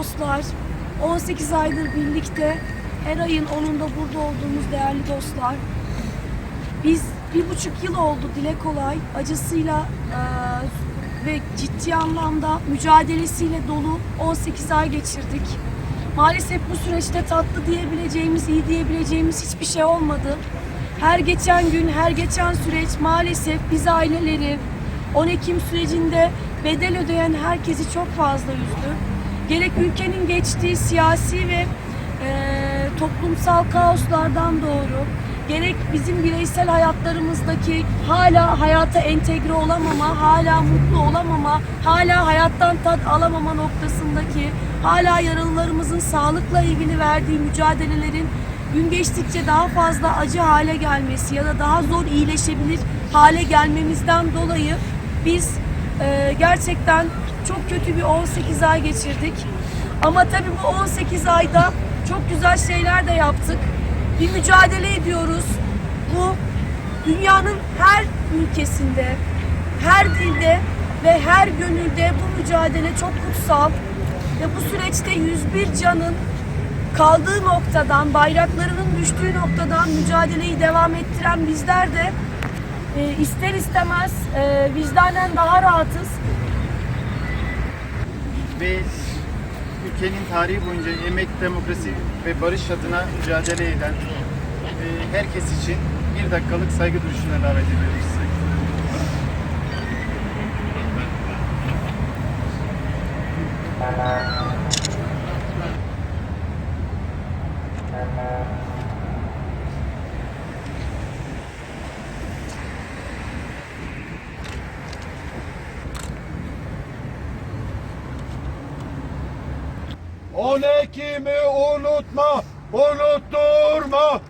dostlar, 18 aydır birlikte her ayın 10'unda burada olduğumuz değerli dostlar. Biz bir buçuk yıl oldu dile kolay acısıyla eee, ve ciddi anlamda mücadelesiyle dolu 18 ay geçirdik. Maalesef bu süreçte tatlı diyebileceğimiz, iyi diyebileceğimiz hiçbir şey olmadı. Her geçen gün, her geçen süreç maalesef biz aileleri 10 Ekim sürecinde bedel ödeyen herkesi çok fazla üzdü. Gerek ülkenin geçtiği siyasi ve eee, toplumsal kaoslardan doğru, gerek bizim bireysel hayatlarımızdaki hala hayata entegre olamama, hala mutlu olamama, hala hayattan tat alamama noktasındaki, hala yaralılarımızın sağlıkla ilgili verdiği mücadelelerin gün geçtikçe daha fazla acı hale gelmesi ya da daha zor iyileşebilir hale gelmemizden dolayı biz e, gerçekten çok kötü bir 18 ay geçirdik. Ama tabii bu 18 ayda çok güzel şeyler de yaptık. Bir mücadele ediyoruz. Bu dünyanın her ülkesinde, her dilde ve her gönülde bu mücadele çok kutsal. Ve bu süreçte 101 canın kaldığı noktadan, bayraklarının düştüğü noktadan mücadeleyi devam ettiren bizler de e, ister istemez e, vicdanen daha rahatız. Ve ülkenin tarihi boyunca emek, demokrasi ve barış adına mücadele eden e, herkes için bir dakikalık saygı duruşuna davet ediyoruz. On Ekim'i unutma, unutturma.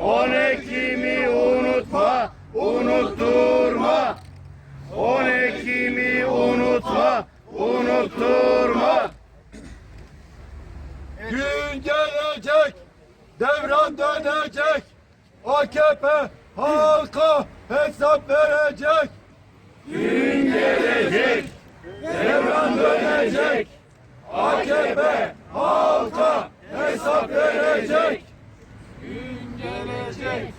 On Ekim'i unutma, unutturma. On Ekim'i unutma, unutturma. Gün gelecek, devran dönecek. AKP halka hesap verecek. Gün gelecek, devran dönecek. AKP halka hesap verecek. Gün gelecek.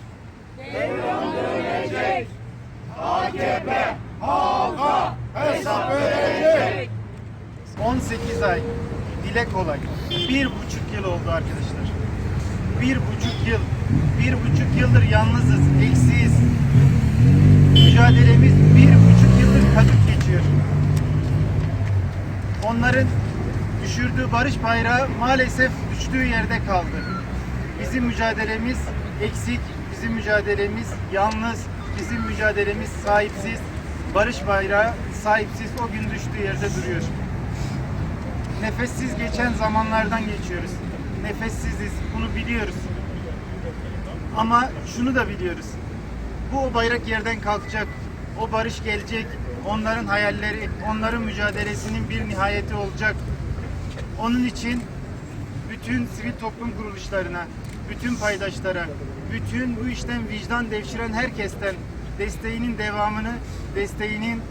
Devran dönecek. AKP halka hesap verecek. 18 ay dile kolay. Bir buçuk yıl oldu arkadaşlar. Bir buçuk yıl. Bir buçuk yıldır yalnızız, eksiyiz. Mücadelemiz bir buçuk yıldır kadük geçiyor. Onların düşürdüğü barış bayrağı maalesef düştüğü yerde kaldı. Bizim mücadelemiz eksik, bizim mücadelemiz yalnız, bizim mücadelemiz sahipsiz. Barış bayrağı sahipsiz o gün düştüğü yerde duruyor nefessiz geçen zamanlardan geçiyoruz. Nefessiziz, bunu biliyoruz. Ama şunu da biliyoruz. Bu o bayrak yerden kalkacak. O barış gelecek. Onların hayalleri, onların mücadelesinin bir nihayeti olacak. Onun için bütün sivil toplum kuruluşlarına, bütün paydaşlara, bütün bu işten vicdan devşiren herkesten desteğinin devamını, desteğinin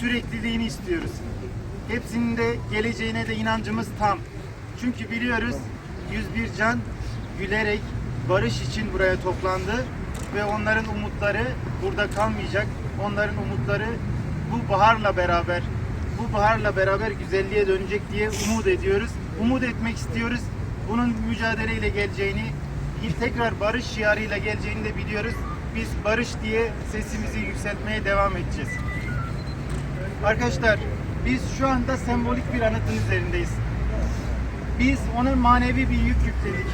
sürekliliğini istiyoruz. Hepsinin de geleceğine de inancımız tam. Çünkü biliyoruz 101 can gülerek barış için buraya toplandı ve onların umutları burada kalmayacak. Onların umutları bu baharla beraber bu baharla beraber güzelliğe dönecek diye umut ediyoruz. Umut etmek istiyoruz. Bunun mücadeleyle geleceğini, tekrar barış şiarıyla geleceğini de biliyoruz. Biz barış diye sesimizi yükseltmeye devam edeceğiz. Arkadaşlar biz şu anda sembolik bir anıtın üzerindeyiz. Biz ona manevi bir yük yükledik.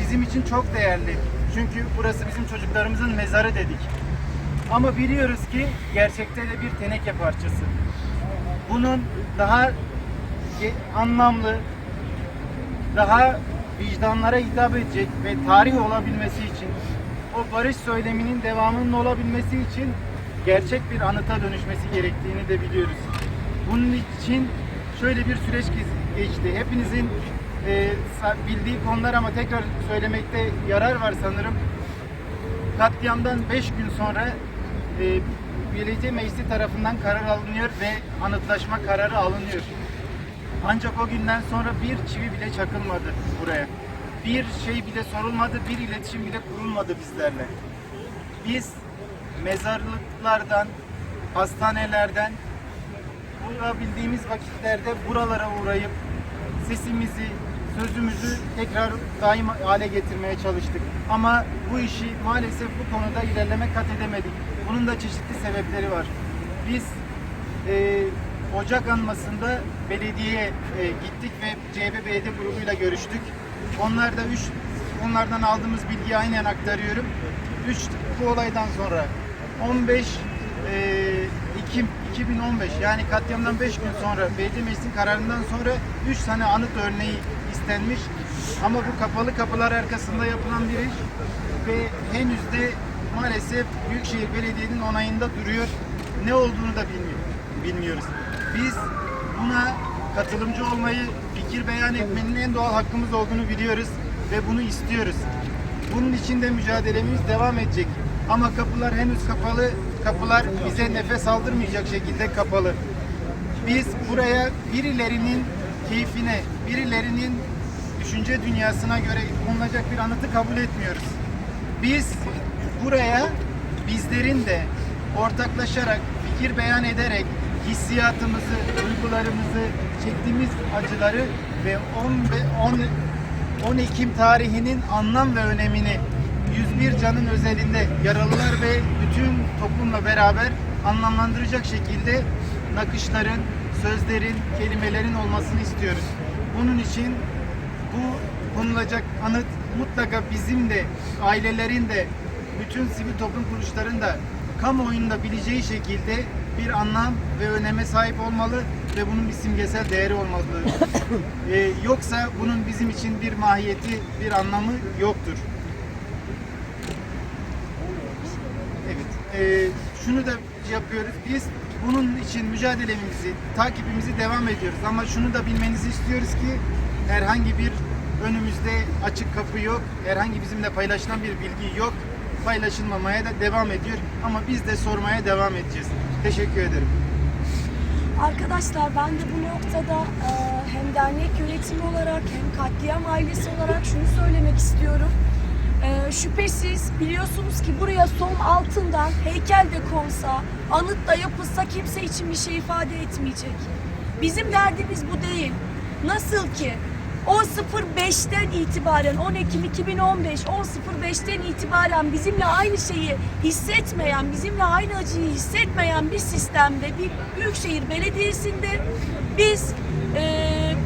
Bizim için çok değerli. Çünkü burası bizim çocuklarımızın mezarı dedik. Ama biliyoruz ki gerçekte de bir teneke parçası. Bunun daha anlamlı, daha vicdanlara hitap edecek ve tarih olabilmesi için, o barış söyleminin devamının olabilmesi için gerçek bir anıta dönüşmesi gerektiğini de biliyoruz. Bunun için şöyle bir süreç geçti. Hepinizin e, bildiği konular ama tekrar söylemekte yarar var sanırım. Katliamdan 5 gün sonra e, Belediye Meclisi tarafından karar alınıyor ve anıtlaşma kararı alınıyor. Ancak o günden sonra bir çivi bile çakılmadı buraya. Bir şey bile sorulmadı, bir iletişim bile kurulmadı bizlerle. Biz mezarlıklardan, hastanelerden bulabildiğimiz vakitlerde buralara uğrayıp sesimizi, sözümüzü tekrar daim hale getirmeye çalıştık. Ama bu işi maalesef bu konuda ilerleme kat edemedik. Bunun da çeşitli sebepleri var. Biz e, Ocak anmasında belediyeye e, gittik ve CHP grubuyla görüştük. Onlar da üç, onlardan aldığımız bilgiyi aynen aktarıyorum. 3 bu olaydan sonra 15 e, Ekim 2015 yani katliamdan 5 gün sonra belediye meclisin kararından sonra 3 tane anıt örneği istenmiş. Ama bu kapalı kapılar arkasında yapılan bir iş ve henüz de maalesef Büyükşehir Belediye'nin onayında duruyor. Ne olduğunu da bilmiyor, bilmiyoruz. Biz buna katılımcı olmayı, fikir beyan etmenin en doğal hakkımız olduğunu biliyoruz ve bunu istiyoruz. Bunun için de mücadelemiz devam edecek. Ama kapılar henüz kapalı. Kapılar bize nefes aldırmayacak şekilde kapalı. Biz buraya birilerinin keyfine, birilerinin düşünce dünyasına göre konulacak bir anıtı kabul etmiyoruz. Biz buraya bizlerin de ortaklaşarak, fikir beyan ederek hissiyatımızı, duygularımızı, çektiğimiz acıları ve 10, ve 10, 10 Ekim tarihinin anlam ve önemini 101 canın özelinde yaralılar ve bütün toplumla beraber anlamlandıracak şekilde nakışların, sözlerin, kelimelerin olmasını istiyoruz. Bunun için bu konulacak anıt mutlaka bizim de, ailelerin de, bütün sivil toplum kuruluşların da kamuoyunda bileceği şekilde bir anlam ve öneme sahip olmalı ve bunun bir simgesel değeri olmalı. Ee, yoksa bunun bizim için bir mahiyeti, bir anlamı yoktur. Evet. Ee, şunu da yapıyoruz. Biz bunun için mücadelemizi, takibimizi devam ediyoruz. Ama şunu da bilmenizi istiyoruz ki herhangi bir önümüzde açık kapı yok. Herhangi bizimle paylaşılan bir bilgi yok. Paylaşılmamaya da devam ediyor. Ama biz de sormaya devam edeceğiz. Teşekkür ederim. Arkadaşlar ben de bu noktada e, hem dernek yönetimi olarak hem katliam ailesi olarak şunu söylemek istiyorum. E, şüphesiz biliyorsunuz ki buraya som altından heykel de konsa, anıt da yapılsa kimse için bir şey ifade etmeyecek. Bizim derdimiz bu değil. Nasıl ki 10.05'ten itibaren 10 Ekim 2015 10.05'ten itibaren bizimle aynı şeyi hissetmeyen, bizimle aynı acıyı hissetmeyen bir sistemde bir büyükşehir belediyesinde biz eee,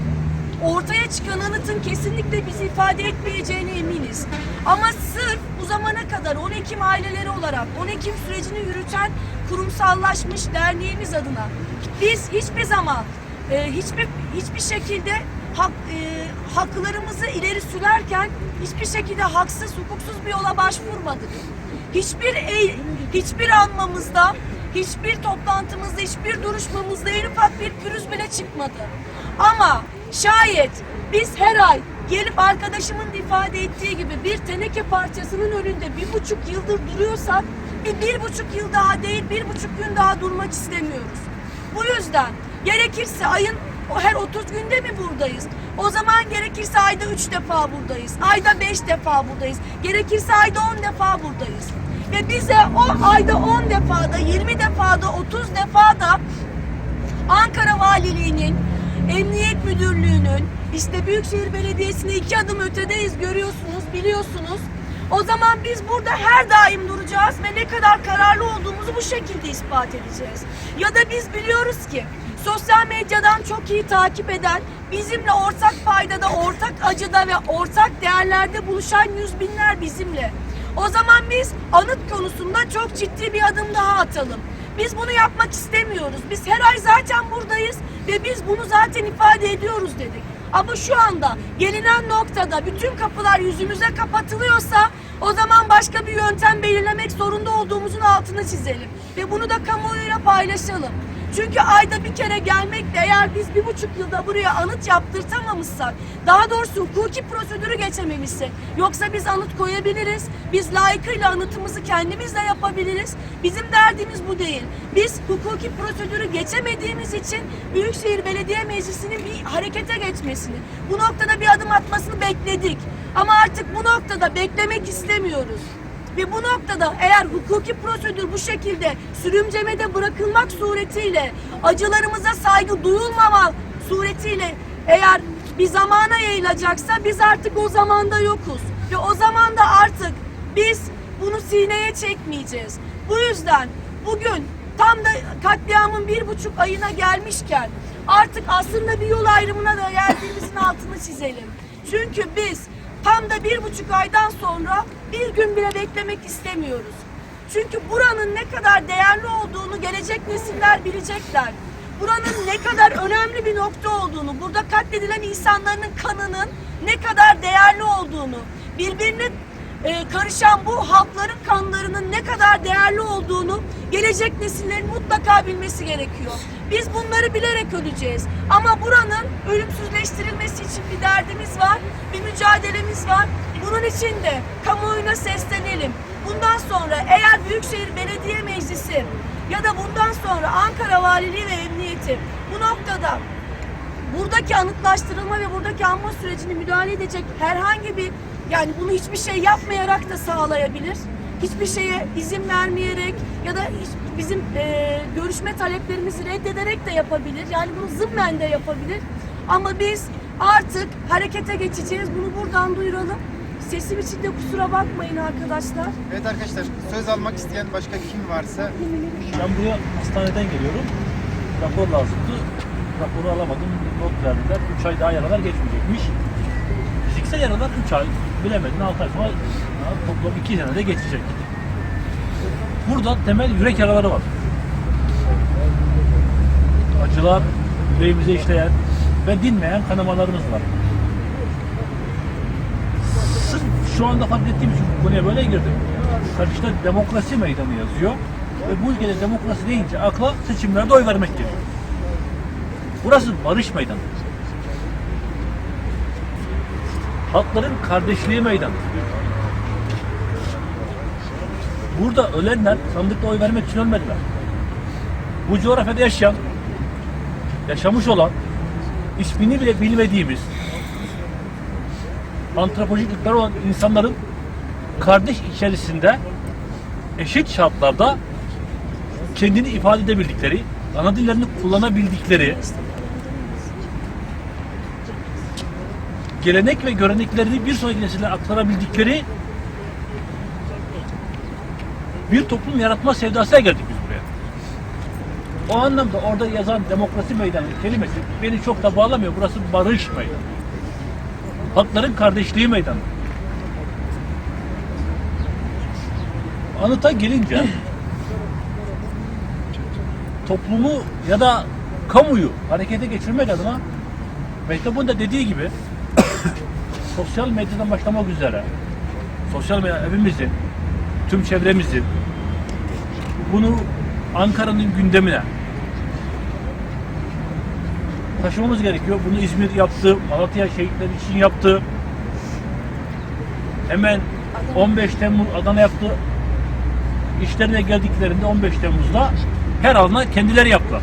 ortaya çıkan anıtın kesinlikle bizi ifade etmeyeceğine eminiz. Ama sırf bu zamana kadar 10 Ekim aileleri olarak 10 Ekim sürecini yürüten kurumsallaşmış derneğimiz adına biz hiçbir zaman e, hiçbir hiçbir şekilde hak, e, haklarımızı ileri sürerken hiçbir şekilde haksız hukuksuz bir yola başvurmadık. Hiçbir eğ- hiçbir anmamızda, hiçbir toplantımızda, hiçbir duruşmamızda en ufak bir pürüz bile çıkmadı. Ama şayet biz her ay gelip arkadaşımın da ifade ettiği gibi bir teneke parçasının önünde bir buçuk yıldır duruyorsak bir, bir buçuk yıl daha değil bir buçuk gün daha durmak istemiyoruz. Bu yüzden gerekirse ayın o her 30 günde mi buradayız? O zaman gerekirse ayda 3 defa buradayız. Ayda 5 defa buradayız. Gerekirse ayda 10 defa buradayız. Ve bize o ayda 10 defada, 20 defada, 30 defada Ankara Valiliği'nin, Emniyet Müdürlüğü'nün, işte Büyükşehir Belediyesi'ne iki adım ötedeyiz görüyorsunuz, biliyorsunuz. O zaman biz burada her daim duracağız ve ne kadar kararlı olduğumuzu bu şekilde ispat edeceğiz. Ya da biz biliyoruz ki sosyal medyadan çok iyi takip eden, bizimle ortak paydada, ortak acıda ve ortak değerlerde buluşan yüz binler bizimle. O zaman biz anıt konusunda çok ciddi bir adım daha atalım. Biz bunu yapmak istemiyoruz. Biz her ay zaten buradayız ve biz bunu zaten ifade ediyoruz dedik. Ama şu anda gelinen noktada bütün kapılar yüzümüze kapatılıyorsa o zaman başka bir yöntem belirlemek zorunda olduğumuzun altını çizelim. Ve bunu da kamuoyuyla paylaşalım. Çünkü ayda bir kere gelmekle eğer biz bir buçuk yılda buraya anıt yaptırtamamışsak, daha doğrusu hukuki prosedürü geçememişsek, yoksa biz anıt koyabiliriz, biz layıkıyla anıtımızı kendimiz de yapabiliriz. Bizim derdimiz bu değil. Biz hukuki prosedürü geçemediğimiz için Büyükşehir Belediye Meclisi'nin bir harekete geçmesini, bu noktada bir adım atmasını bekledik. Ama artık bu noktada beklemek istemiyoruz. Ve bu noktada eğer hukuki prosedür bu şekilde sürümcemede bırakılmak suretiyle acılarımıza saygı duyulmama suretiyle eğer bir zamana yayılacaksa biz artık o zamanda yokuz. Ve o zamanda artık biz bunu sineye çekmeyeceğiz. Bu yüzden bugün tam da katliamın bir buçuk ayına gelmişken artık aslında bir yol ayrımına da geldiğimizin altını çizelim. Çünkü biz tam da bir buçuk aydan sonra bir gün bile beklemek istemiyoruz. Çünkü buranın ne kadar değerli olduğunu gelecek nesiller bilecekler. Buranın ne kadar önemli bir nokta olduğunu, burada katledilen insanların kanının ne kadar değerli olduğunu, birbirine e, karışan bu halkların kanlarının ne kadar değerli olduğunu gelecek nesillerin mutlaka bilmesi gerekiyor. Biz bunları bilerek öleceğiz. Ama buranın ölümsüzleştirilmesi için bir derdimiz var, bir mücadelemiz var. Bunun için de kamuoyuna seslenelim. Bundan sonra eğer Büyükşehir Belediye Meclisi ya da bundan sonra Ankara Valiliği ve Emniyeti bu noktada buradaki anıtlaştırılma ve buradaki anma sürecini müdahale edecek herhangi bir yani bunu hiçbir şey yapmayarak da sağlayabilir. Hiçbir şeye izin vermeyerek ya da hiç, bizim e, görüşme taleplerimizi reddederek de yapabilir. Yani bunu zımmen de yapabilir. Ama biz artık harekete geçeceğiz. Bunu buradan duyuralım. Sesim için de kusura bakmayın arkadaşlar. Evet arkadaşlar söz almak isteyen başka kim varsa Ben buraya hastaneden geliyorum. Rapor lazımdı. Raporu alamadım. Not verdiler. 3 ay daha yaralar geçmeyecekmiş. Fiziksel yaralar 3 ay. Bilemedin 6 ay sonra toplam 2 senede geçecek. Burada temel yürek yaraları var. Acılar, yüreğimize işleyen ve dinmeyen kanamalarımız var. Sırf şu anda fark ettiğim için konuya böyle girdim. Karşıda demokrasi meydanı yazıyor. Ve bu ülkede demokrasi deyince akla seçimlerde oy vermek geliyor. Burası barış meydanı. Halkların kardeşliği meydanı. Burada ölenler sandıkta oy vermek için ölmediler. Bu coğrafyada yaşayan, yaşamış olan, ismini bile bilmediğimiz, antropolojik olan insanların kardeş içerisinde eşit şartlarda kendini ifade edebildikleri, ana dillerini kullanabildikleri, gelenek ve göreneklerini bir sonraki nesillere aktarabildikleri bir toplum yaratma sevdasına geldik biz buraya. O anlamda orada yazan demokrasi meydanı kelimesi beni çok da bağlamıyor. Burası barış meydanı. Halkların kardeşliği meydanı. Anıta gelince toplumu ya da kamuyu harekete geçirmek adına Mehtap'ın da dediği gibi sosyal medyadan başlamak üzere sosyal medya evimizin tüm çevremizin bunu Ankara'nın gündemine taşımamız gerekiyor. Bunu İzmir yaptı, Malatya şehitleri için yaptı. Hemen 15 Temmuz Adana yaptı. İşlerine geldiklerinde 15 Temmuz'da her alana kendileri yaptılar.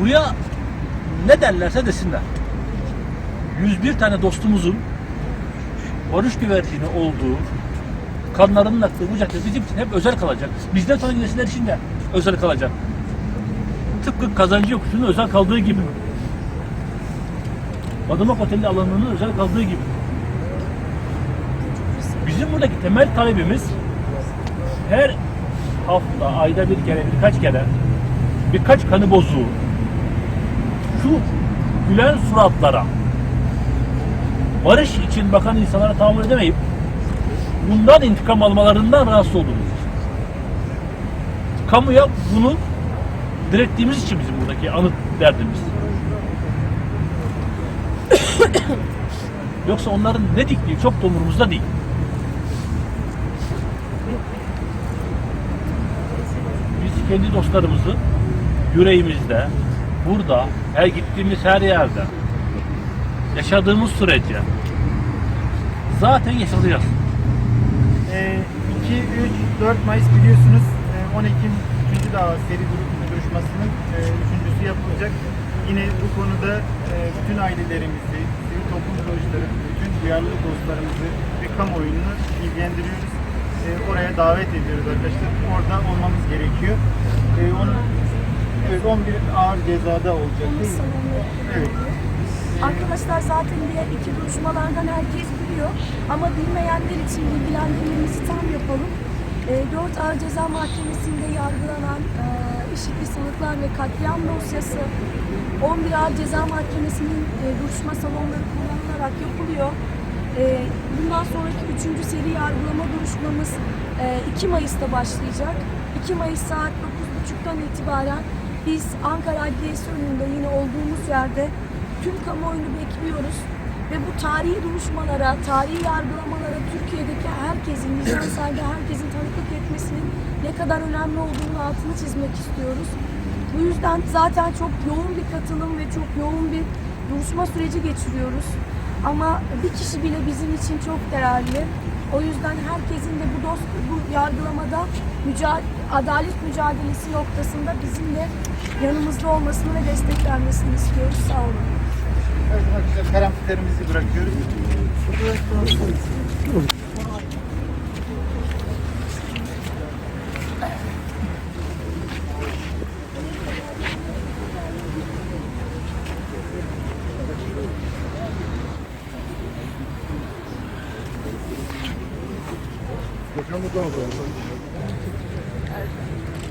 Buraya ne derlerse desinler. 101 tane dostumuzun barış güvercini olduğu, kanlarının aktığı bu cadde bizim için hep özel kalacak. Bizden sonra nesiller için de özel kalacak. Tıpkı kazancı yokuşunun özel kaldığı gibi. Badımak Oteli alanının özel kaldığı gibi. Bizim buradaki temel talebimiz her hafta, ayda bir kere, birkaç kere birkaç kanı bozuğu şu gülen suratlara barış için bakan insanlara tahammül edemeyip bundan intikam almalarından rahatsız olduğumuz için. Kamuya bunu direttiğimiz için bizim buradaki anıt derdimiz. Yoksa onların ne diktiği çok da umurumuzda değil. kendi dostlarımızı yüreğimizde, burada, her gittiğimiz her yerde yaşadığımız sürece zaten yaşayacağız. Ee, 2, 3, 4 Mayıs biliyorsunuz e, 10 Ekim 3. dava seri dur- duruşmasının e, üçüncüsü yapılacak. Yine bu konuda e, bütün ailelerimizi, sivil toplum kuruluşları, bütün duyarlı dostlarımızı ve kamuoyunu bilgilendiriyoruz. E, oraya davet ediyoruz arkadaşlar. Orada olmamız gerekiyor. E, evet, 11 ağır cezada olacak değil mi? Evet. Arkadaşlar zaten diğer iki duruşmalardan herkes biliyor. Ama bilmeyenler için bilgilendirmemizi tam yapalım. E, 4 Ağır Ceza Mahkemesi'nde yargılanan e, işitli sanıklar ve katliam dosyası 11 Ağır Ceza Mahkemesi'nin e, duruşma salonları kullanılarak yapılıyor. E, bundan sonraki 3. seri yargılama duruşmamız e, 2 Mayıs'ta başlayacak. 2 Mayıs saat 9.30'dan itibaren biz Ankara Adliyesi önünde yine olduğumuz yerde tüm kamuoyunu bekliyoruz. Ve bu tarihi duruşmalara, tarihi yargılamalara Türkiye'deki herkesin, vicdan sahibi herkesin tanıklık etmesinin ne kadar önemli olduğunu altını çizmek istiyoruz. Bu yüzden zaten çok yoğun bir katılım ve çok yoğun bir duruşma süreci geçiriyoruz. Ama bir kişi bile bizim için çok değerli. O yüzden herkesin de bu dost, bu yargılamada mücadele, adalet mücadelesi noktasında bizimle yanımızda olmasını ve desteklenmesini istiyoruz. Sağ olun. Evet arkadaşlar karanfillerimizi bırakıyoruz. Bakanlıktan